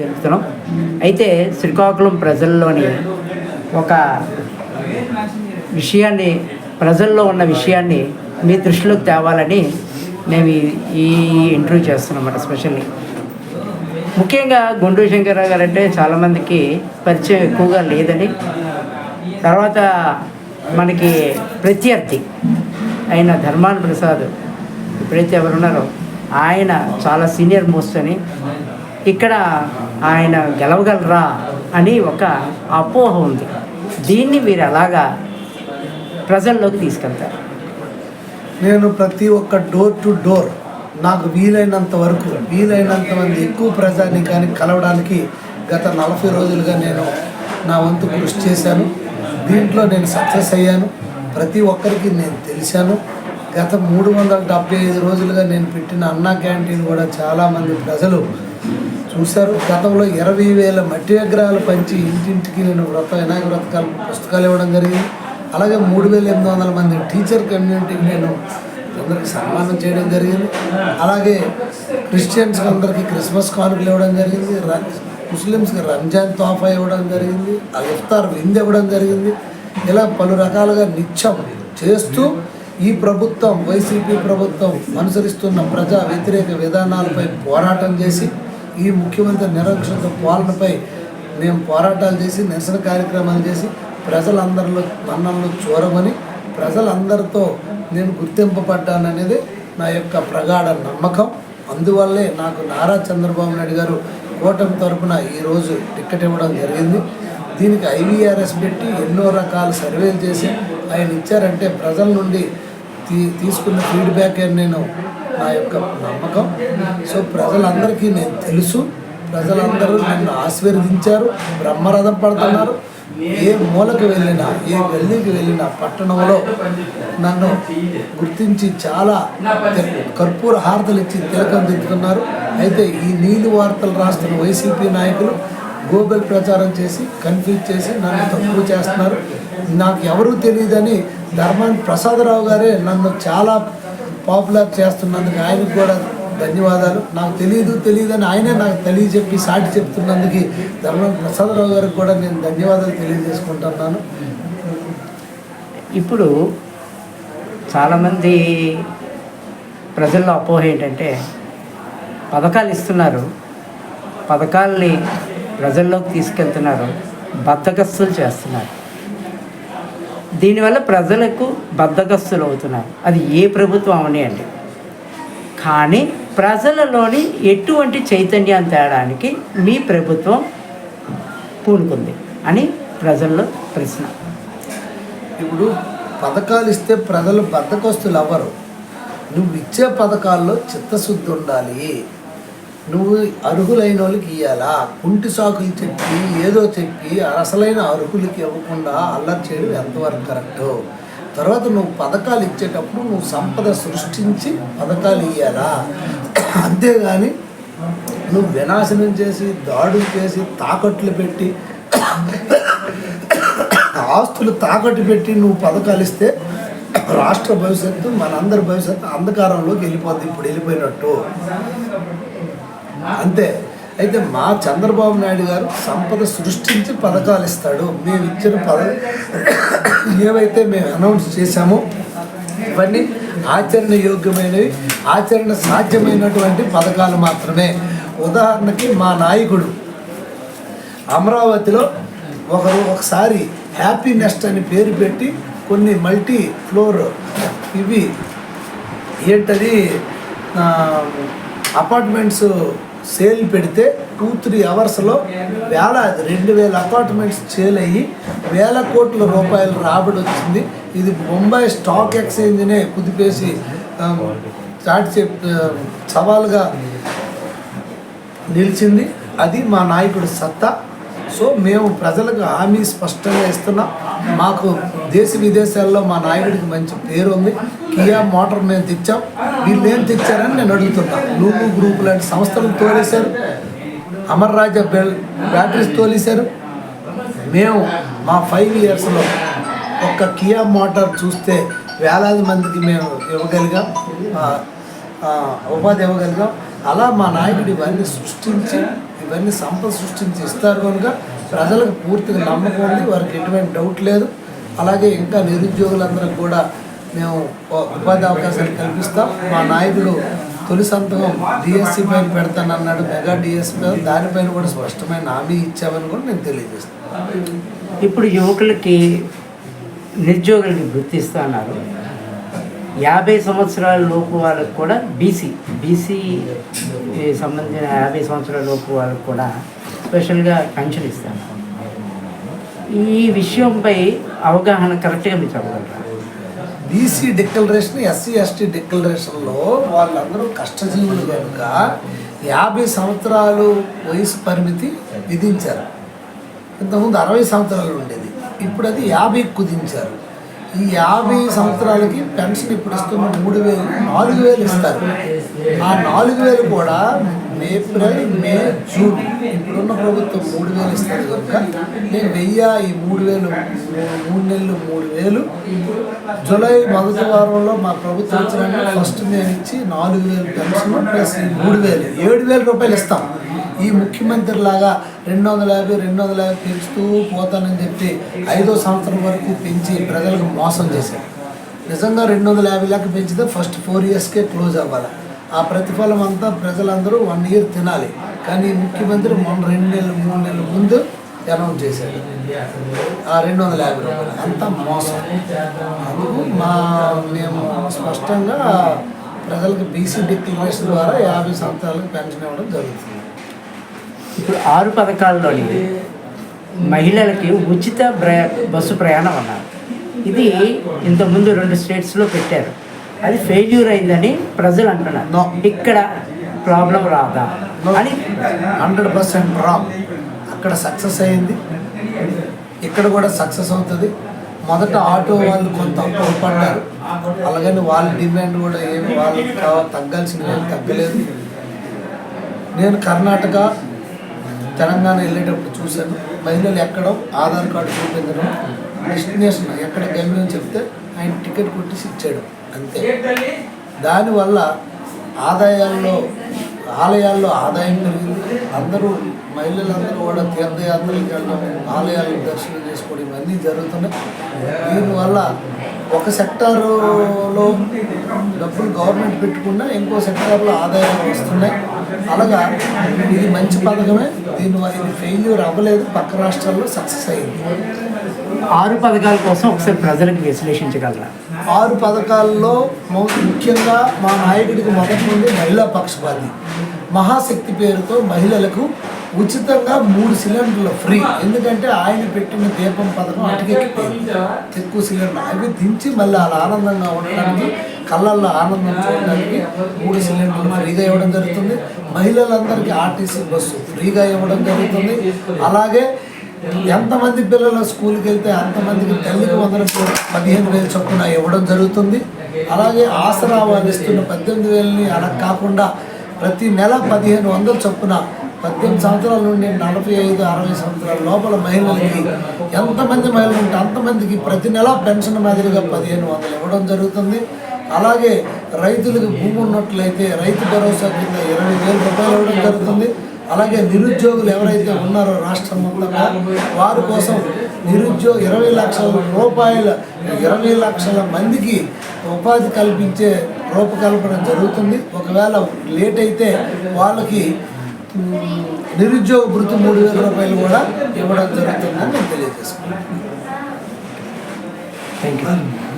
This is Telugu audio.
తెలుపుతున్నాం. అయితే శ్రీకాకుళం ప్రజల్లోని ఒక విషయాన్ని ప్రజల్లో ఉన్న విషయాన్ని మీ దృష్టిలోకి తేవాలని మేము ఈ- ఇంటర్వ్యూ చేస్తున్నాం అన్నమాట స్పెషల్లీ. ముఖ్యంగా గుండూ శంకర్రావు గారు అంటే చాలామందికి పరిచయం ఎక్కువగా లేదని తర్వాత మనకి ప్రత్యర్థి అయిన ధర్మాన ప్రసాద్ ఎప్పుడైతే ఎవరున్నారో ఆయన చాలా సీనియర్ మోస్ట్ అని ఇక్కడ ఆయన గెలవగలరా అని ఒక అపోహ ఉంది. దీన్ని మీరు ఎలాగా ప్రజల్లోకి తీసుకెళ్తారు. నేను ప్రతి ఒక్క డోర్ టు డోర్ నాకు వీలైనంత వరకు వీలైనంత మంది ఎక్కువ ప్రజానికాన్ని కలవడానికి గత నలభై రోజులుగా నేను నా వంతు కృషి చేశాను. దీంట్లో నేను సక్సెస్ అయ్యాను. ప్రతి ఒక్కరికి నేను తెలిసాను. గత మూడు వందల డెబ్బై ఐదు రోజులుగా నేను పెట్టిన అన్నా క్యాంటీన్ కూడా చాలామంది ప్రజలు చూశారు. గతంలో ఇరవై వేల మట్టి విగ్రహాలు పంచి ఇంటింటికి నేను వ్రత వినాయక వ్రతకాల పుస్తకాలు ఇవ్వడం జరిగింది. అలాగే మూడు వేల ఎనిమిది వందల మంది టీచర్ కమ్యూనిటీకి నేను అందరికి సన్మానం చేయడం జరిగింది. అలాగే క్రిస్టియన్స్కి అందరికీ క్రిస్మస్ కానుకలు ఇవ్వడం జరిగింది. ముస్లిమ్స్కి రంజాన్ తోఫా ఇవ్వడం జరిగింది. ఆ ఇఫ్తార్ విందు ఇవ్వడం జరిగింది. ఇలా పలు రకాలుగా నిత్యం చేస్తూ ఈ ప్రభుత్వం వైసీపీ ప్రభుత్వం అనుసరిస్తున్న ప్రజా వ్యతిరేక విధానాలపై పోరాటం చేసి ఈ ముఖ్యమంత్రి నిరక్షణ పాలనపై మేము పోరాటాలు చేసి నిరసన కార్యక్రమాలు చేసి ప్రజలందరిలో మన్నలను చూరమని ప్రజలందరితో నేను గుర్తింపబడ్డాననేది నా యొక్క ప్రగాఢ నమ్మకం. అందువల్లే నాకు నారా చంద్రబాబు నాయుడు గారు కూటమి తరపున ఈరోజు టికెట్ ఇవ్వడం జరిగింది. దీనికి ఐవీఆర్ఎస్ పెట్టి ఎన్నో రకాల సర్వేలు చేసి ఆయన ఇచ్చారంటే ప్రజల నుండి తీ తీసుకున్న ఫీడ్బ్యాక్ నేను నా యొక్క నమ్మకం. సో ప్రజలందరికీ నేను తెలుసు. ప్రజలందరూ నన్ను ఆశీర్వదించారు. బ్రహ్మరథం పడుతున్నారు. ఏ మూలకు వెళ్ళినా ఏ గల్లీకి వెళ్ళినా పట్టణంలో నన్ను గుర్తించి చాలా కర్పూర హారతలు ఇచ్చి తిలకం దిద్దుతున్నారు. అయితే ఈ నీలి వార్తలు రాస్తున్న వైసీపీ నాయకులు గూగుల్ ప్రచారం చేసి కన్ఫ్యూజ్ చేసి నన్ను తక్కువ చేస్తున్నారు. నాకు ఎవరూ తెలియదని ధర్మాన్ ప్రసాదరావు గారే నన్ను చాలా పాపులర్ చేస్తున్నందుకు ఆయనకు కూడా ధన్యవాదాలు. నాకు తెలియదు తెలియదు అని ఆయనే నాకు తెలియజెప్పి సాటి చెప్తున్నందుకు ధర్మం ప్రసాదరావు గారికి కూడా నేను ధన్యవాదాలు తెలియజేసుకుంటున్నాను. ఇప్పుడు చాలామంది ప్రజల్లో అపోహ ఏంటంటే పథకాలు ఇస్తున్నారు. పథకాల్ని ప్రజల్లోకి తీసుకెళ్తున్నారు. బద్దగస్తులు చేస్తున్నారు. దీనివల్ల ప్రజలకు బద్దగస్తులు అవుతున్నారు. అది ఏ ప్రభుత్వం అవనియండి కానీ ప్రజలలోని ఎటువంటి చైతన్యం తేడానికి మీ ప్రభుత్వం పూనుకుంది అని ప్రజల్లో ప్రశ్న. ఇప్పుడు పథకాలు ఇస్తే ప్రజలు బద్దకొస్తులు అవ్వరు. నువ్వు ఇచ్చే పథకాల్లో చిత్తశుద్ధి ఉండాలి. నువ్వు అర్హులైన వాళ్ళకి ఇవ్వాలా కుంటి సాకులు చెప్పి ఏదో చెప్పి అసలైన అర్హులకి ఇవ్వకుండా అల్లరి చేయడం ఎంతవరకు కరెక్ట్? తర్వాత నువ్వు పథకాలు ఇచ్చేటప్పుడు నువ్వు సంపద సృష్టించి పథకాలు ఇవ్వాలా అంతేగాని నువ్వు వినాశనం చేసి దాడులు చేసి తాకట్లు పెట్టి ఆస్తులు తాకట్టు పెట్టి నువ్వు పథకాలు ఇస్తే రాష్ట్ర భవిష్యత్తు మనందరి భవిష్యత్తు అంధకారంలోకి వెళ్ళిపోద్ది ఇప్పుడు వెళ్ళిపోయినట్టు. అంతే. అయితే మా చంద్రబాబు నాయుడు గారు సంపద సృష్టించి పథకాలు ఇస్తాడు. మేము ఇచ్చిన పద ఏవైతే మేము అనౌన్స్ చేశామో ఇవన్నీ ఆచరణ యోగ్యమైనవి ఆచరణ సాధ్యమైనటువంటి పథకాలు మాత్రమే. ఉదాహరణకి మా నాయకుడు అమరావతిలో ఒకరు ఒకసారి హ్యాపీ నెస్ట్ అని పేరు పెట్టి కొన్ని మల్టీ ఫ్లోర్ ఇవి ఏంటది? అపార్ట్మెంట్స్ సేల్ పెడితే టూ త్రీ అవర్స్లో వేల రెండు వేల అపార్ట్మెంట్స్ సేల్ అయ్యి వేల కోట్ల రూపాయల రాబడి వచ్చింది. ఇది ముంబై స్టాక్ ఎక్స్చేంజ్నే కుదిపేసి స్టార్ట్ చే సవాల్గా సవాలుగా నిలిచింది. అది మా నాయకుడి సత్తా. సో మేము ప్రజలకు హామీ స్పష్టంగా ఇస్తున్నాం. మాకు దేశ విదేశాల్లో మా నాయకుడికి మంచి పేరు ఉంది కియా మోటార్ మేము తెచ్చాం. వీళ్ళు ఏం తెచ్చారని నేను అడుగుతున్నా. లూపు గ్రూప్ లాంటి సంస్థలు తోలేశారు. అమర్ రాజా బెల్ బ్యాటరీస్ తోలేశారు. మేము మా ఫైవ్ ఇయర్స్లో ఒక్క కియా మోటార్ చూస్తే వేలాది మందికి మేము ఇవ్వగలిగాం. ఉపాధి ఇవ్వగలిగాం. అలా మా నాయకుడు ఇవన్నీ సృష్టించి ఇవన్నీ సంపద సృష్టించి ఇస్తారు కనుక ప్రజలకు పూర్తిగా నమ్మకం ఉంది. వారికి ఎటువంటి డౌట్ లేదు. అలాగే ఇంకా నిరుద్యోగులందరూ కూడా మేము ఉపాధి అవకాశాలు కల్పిస్తాం. మా నాయకుడు తొలి సంతకం డిఎస్సి పైన పెడతానన్నాడు మెగా డిఎస్సి మీద దానిపైన కూడా స్పష్టమైన హామీ ఇచ్చామని కూడా నేను తెలియజేస్తాను ఇప్పుడు యువకులకి నిరుద్యోగులకి గుర్తిస్తా అన్నారు యాభై సంవత్సరాల లోపు వాళ్ళకు కూడా బీసీ బీసీ సంబంధించిన యాభై సంవత్సరాల లోపు వాళ్ళకు కూడా స్పెషల్గా పెన్షన్ ఇస్తాను. ఈ విషయంపై అవగాహన కరెక్ట్గా మీరు చెప్పగలరా? బీసీ డిక్లరేషన్ ఎస్సీ ఎస్టీ డిక్లరేషన్లో వాళ్ళందరూ కష్టజీవులు కనుక యాభై సంవత్సరాలు వయసు పరిమితి విధించారు. ఇంతకుముందు అరవై సంవత్సరాలు ఉండేది. ఇప్పుడు అది యాభై కుదించారు. ఈ యాభై సంవత్సరాలకి పెన్షన్ ఇప్పుడు ఇస్తున్న మూడు వేలు నాలుగు వేలు ఇస్తారు. ఆ నాలుగు వేలు కూడా ఏప్రిల్ మే జూన్ ఇప్పుడున్న ప్రభుత్వం మూడు వేలు ఇస్తారు కనుక నేను వెయ్యి ఈ మూడు వేలు మూడు నెలలు మూడు వేలు. జూలై మొదటి వారంలో మా ప్రభుత్వం వచ్చిన ఫస్ట్ మేము ఇచ్చి నాలుగు వేలు పెన్షన్ ప్లస్ ఈ మూడు వేలు ఏడు వేల రూపాయలు ఇస్తాం. ఈ ముఖ్యమంత్రి లాగా రెండు వందల యాభై రెండు వందల యాభై పెంచుతూ పోతానని చెప్పి ఐదో సంవత్సరం వరకు పెంచి ప్రజలకు మోసం చేశారు. నిజంగా రెండు వందల యాభై లెక్క పెంచితే ఫస్ట్ ఫోర్ ఇయర్స్కే క్లోజ్ అవ్వాలి. ఆ ప్రతిఫలం అంతా ప్రజలందరూ వన్ ఇయర్ తినాలి. కానీ ముఖ్యమంత్రి మొన్న రెండు నెలలు మూడు నెలల ముందు అనౌన్స్ చేశాడు. ఆ రెండు వందల యాభై రూపాయలు. అంతా మోసం. అందుకు మా మేము స్పష్టంగా ప్రజలకు బీసీ డిక్లరేషన్ ద్వారా యాభై సంవత్సరాలకు పెన్షన్ ఇవ్వడం జరుగుతుంది. ఇప్పుడు ఆరు పథకాల్లోని మహిళలకి ఉచిత ప్రయా బస్సు ప్రయాణం అన్నారు. ఇది ఇంతకుముందు రెండు స్టేట్స్లో పెట్టారు. అది ఫెయిల్యూర్ అయిందని ప్రజలు. అంటున్నారు. ఇక్కడ ప్రాబ్లం రాదా? అని హండ్రెడ్ పర్సెంట్ రాంగ్ అక్కడ సక్సెస్ అయింది. ఇక్కడ కూడా సక్సెస్ అవుతుంది. మొదట ఆటో వాళ్ళు కొంత పడ్డారు. అలాగని వాళ్ళ డిమాండ్ కూడా ఏమి వాళ్ళకి ఏమి తగ్గలేదు. నేను కర్ణాటక తెలంగాణ వెళ్ళేటప్పుడు చూశాను. మహిళలు ఎక్కడం ఆధార్ కార్డు చూపించడం డెస్టినేషన్ ఎక్కడ గమ్యం చెప్తే ఆయన టికెట్ కొట్టేసి ఇచ్చాడు. అంతే. దానివల్ల ఆదాయాల్లో ఆలయాల్లో ఆదాయం పెరిగింది. అందరూ మహిళలందరూ కూడా తీర్థయాత్రలకు వెళ్ళడం ఆలయాలను దర్శనం చేసుకోవడం ఇవన్నీ జరుగుతున్నాయి. దీనివల్ల ఒక సెక్టారులో డబ్బులు గవర్నమెంట్ పెట్టుకున్నా ఇంకో సెక్టార్లో ఆదాయాలు వస్తున్నాయి. అలాగా ఇది మంచి పథకమే. దీనివల్ల ఇది ఫెయిల్యూర్ అవ్వలేదు. పక్క రాష్ట్రాల్లో సక్సెస్ అయింది. ఆరు పథకాల కోసం ఒకసారి ప్రజలకు విశ్లేషించగలరా? ఆరు పథకాల్లో ముఖ్యంగా మా నాయకుడికి మొదటి నుండి మహిళా పక్షపాతి. మహాశక్తి పేరుతో మహిళలకు ఉచితంగా మూడు సిలిండర్లు ఫ్రీ. ఎందుకంటే ఆయన పెట్టిన దీపం పథకం అటుకెక్కిపోయింది ఎక్కువ సిలిండర్ అవి దించి మళ్ళీ అలా ఆనందంగా ఉండడానికి కళ్ళల్లో ఆనందం చూడడానికి మూడు సిలిండర్లు ఫ్రీగా ఇవ్వడం జరుగుతుంది. మహిళలందరికీ ఆర్టీసీ బస్సు ఫ్రీగా ఇవ్వడం జరుగుతుంది. అలాగే ఎంతమంది పిల్లలు స్కూల్కి వెళ్తే అంతమందికి తల్లికి వందలకు పదిహేను వేలు చొప్పున ఇవ్వడం జరుగుతుంది. అలాగే ఆసరా వాళ్ళు ఇస్తున్న పద్దెనిమిది వేలని అలా కాకుండా ప్రతి నెల పదిహేను వందల చొప్పున పద్దెనిమిది సంవత్సరాల నుండి నలభై ఐదు అరవై సంవత్సరాల లోపల మహిళలకి ఎంతమంది మహిళలు ఉంటే అంతమందికి ప్రతి నెల పెన్షన్ మాదిరిగా పదిహేను వందలు ఇవ్వడం జరుగుతుంది. అలాగే రైతులకు భూమి ఉన్నట్లయితే రైతు భరోసా కింద ఇరవై వేల రూపాయలు ఇవ్వడం జరుగుతుంది. అలాగే నిరుద్యోగులు ఎవరైతే ఉన్నారో రాష్ట్రం అంతగా వారి కోసం నిరుద్యోగ ఇరవై లక్షల రూపాయల ఇరవై లక్షల మందికి ఉపాధి కల్పించే రూపకల్పన జరుగుతుంది. ఒకవేళ లేట్ అయితే వాళ్ళకి నిరుద్యోగ వృత్తి మూడు వేల రూపాయలు కూడా ఇవ్వడం జరుగుతుందని నేను తెలియజేసుకున్నాను థ్యాంక్ యూ